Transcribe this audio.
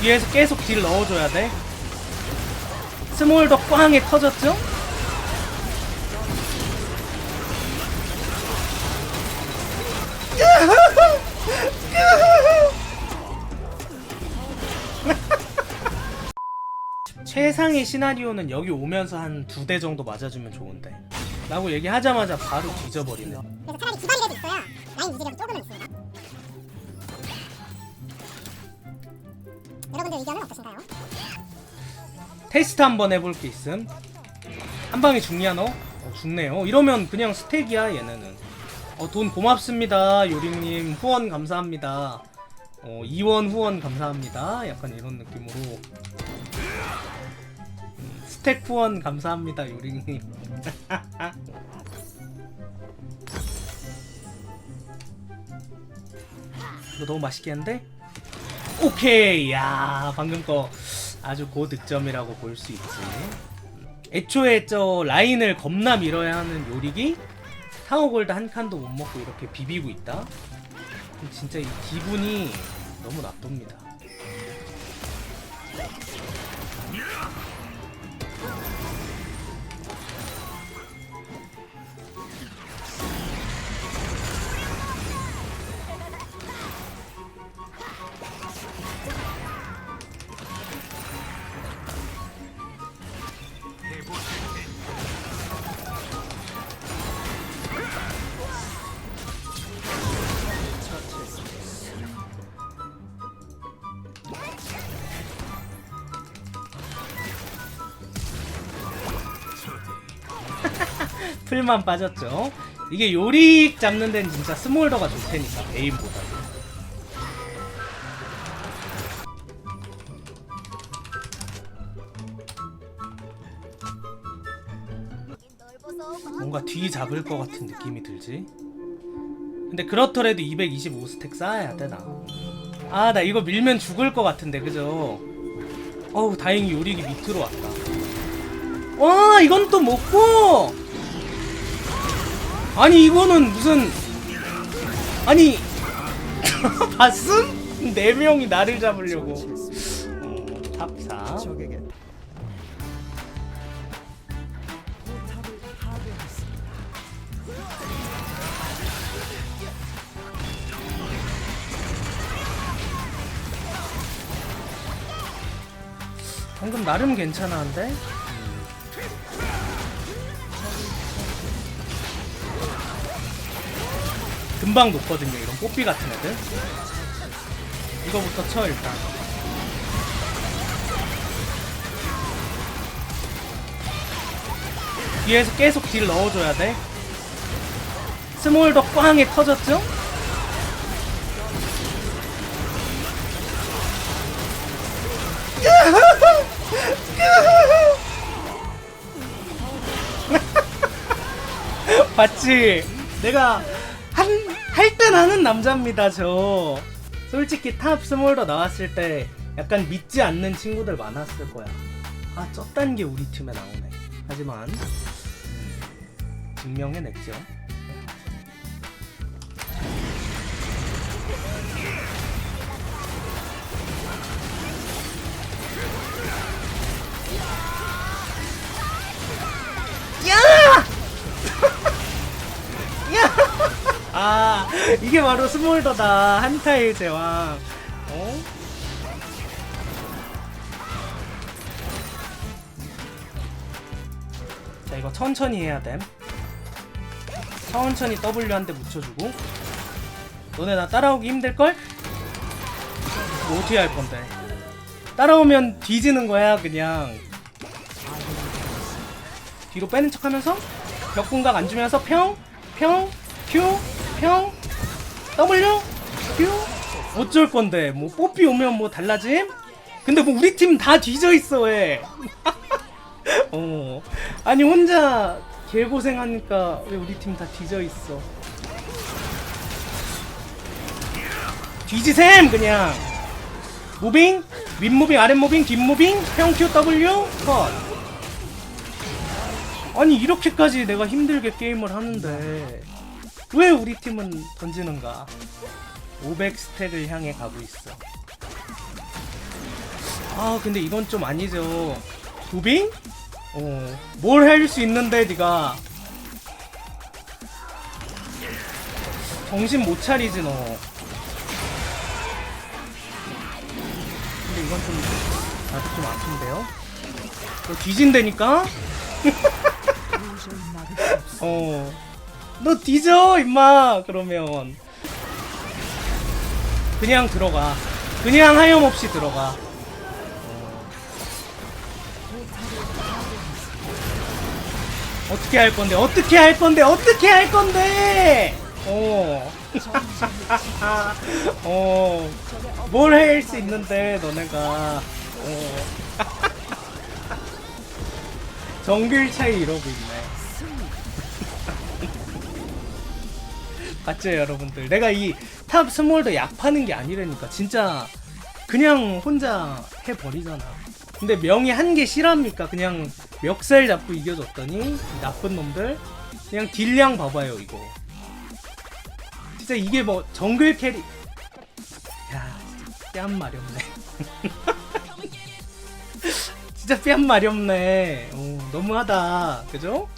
뒤에서 계속 딜 넣어줘야 돼. 스몰더 꽝에 터졌죠? 최상의 시나리오는 여기 오면서 한 두 대 정도 맞아주면 좋은데 라고 얘기하자마자 바로 뒤져버리네 그래서 차라리 기반이라도 있어야 라인 유지력이 조금은 있습니다. 여러분들 의견은 어떠신가요? 테스트 한번 해볼 게 있음. 한 방에 죽냐 너? 어, 죽네요. 이러면 그냥 스택이야 얘네는. 어, 돈 고맙습니다 요링님. 후원 감사합니다. 어, 2원 후원 감사합니다. 약간 이런 느낌으로. 음, 스택 후원 감사합니다 요링님. 이거 너무 맛있겠는데? 오케이. 야 방금 거 아주 고득점이라고 볼 수 있지. 애초에 저 라인을 겁나 밀어야 하는 요릭이 타워골드 한 칸도 못 먹고 이렇게 비비고 있다? 진짜 이 기분이 너무 나쁩니다 풀만 빠졌죠. 이게 요릭 잡는 데는 진짜 스몰더가 좋다니까 에임보다. 뭔가 뒤 잡을 것 같은 느낌이 들지? 근데 그렇더라도 225 스택 쌓아야 되나? 아 나 이거 밀면 죽을 것 같은데 그죠? 어우 다행히 요릭이 밑으로 왔다. 와 이건 또 먹고 아니 이거는 무슨 아니 봤음? 네 명이 나를 잡으려고. 어, 탑사 적에게 방금 나름 괜찮았는데 금방 녹거든요 이런 뽀삐 같은 애들 이거부터 쳐 일단 뒤에서 계속 딜 넣어줘야 돼 스몰 더 꽝에 터졌죠? 봤지? 내가 한할땐 하는 남자입니다 저. 솔직히 탑 스몰더 나왔을 때 약간 믿지 않는 친구들 많았을 거야. 아 쪘단 게 우리 팀에 나오네. 하지만 음, 증명해냈죠 아, 이게 바로 스몰더다. 한타의 제왕. 어? 자, 이거 천천히 해야 됨. 천천히 W 한 대 묻혀주고. 너네 나 따라오기 힘들걸? 뭐 어떻게 할 건데? 따라오면 뒤지는 거야, 그냥. 뒤로 빼는 척 하면서 벽 공각 안 주면서 평, 평, 큐, 평, W, 큐. 어쩔 건데? 뭐 뽀삐 오면 뭐 달라짐? 근데 뭐 우리 팀 다 뒤져 있어 왜? 어. 아니 혼자 개 고생하니까 왜 우리 팀 다 뒤져 있어? 뒤지셈 그냥. 무빙? 윗무빙 아랫무빙 뒷무빙? 평큐 W? 컷. 아니 이렇게까지 내가 힘들게 게임을 하는데 왜 우리 팀은 던지는가? 500 스택을 향해 가고 있어. 아 근데 이건 좀 아니죠 도빙? 어 뭘 할 수 있는데 네가 정신 못 차리지 너 근데 이건 좀 나도 좀 아픈데요? 너 뒤진다니까? 어. 너 뒤져, 임마! 그러면. 그냥 들어가. 그냥 하염없이 들어가. 어. 어떻게 할 건데, 어떻게 할 건데, 어떻게 할 건데! 어. 어. 뭘할수 있는데, 너네가. 어. 정글 차이 이러고 있네. 맞죠, 여러분들? 내가 이 탑 스몰더 약 파는 게 아니라니까. 진짜 그냥 혼자 해버리잖아. 근데 명이 한 개 실합니까? 그냥 멱살 잡고 이겨줬더니 이 나쁜 놈들 그냥 딜량 봐봐요 이거. 진짜 이게 뭐 정글 캐리 야 진짜 뺨 마렵네. 진짜 뺨 마렵네. 어, 너무하다. 그죠?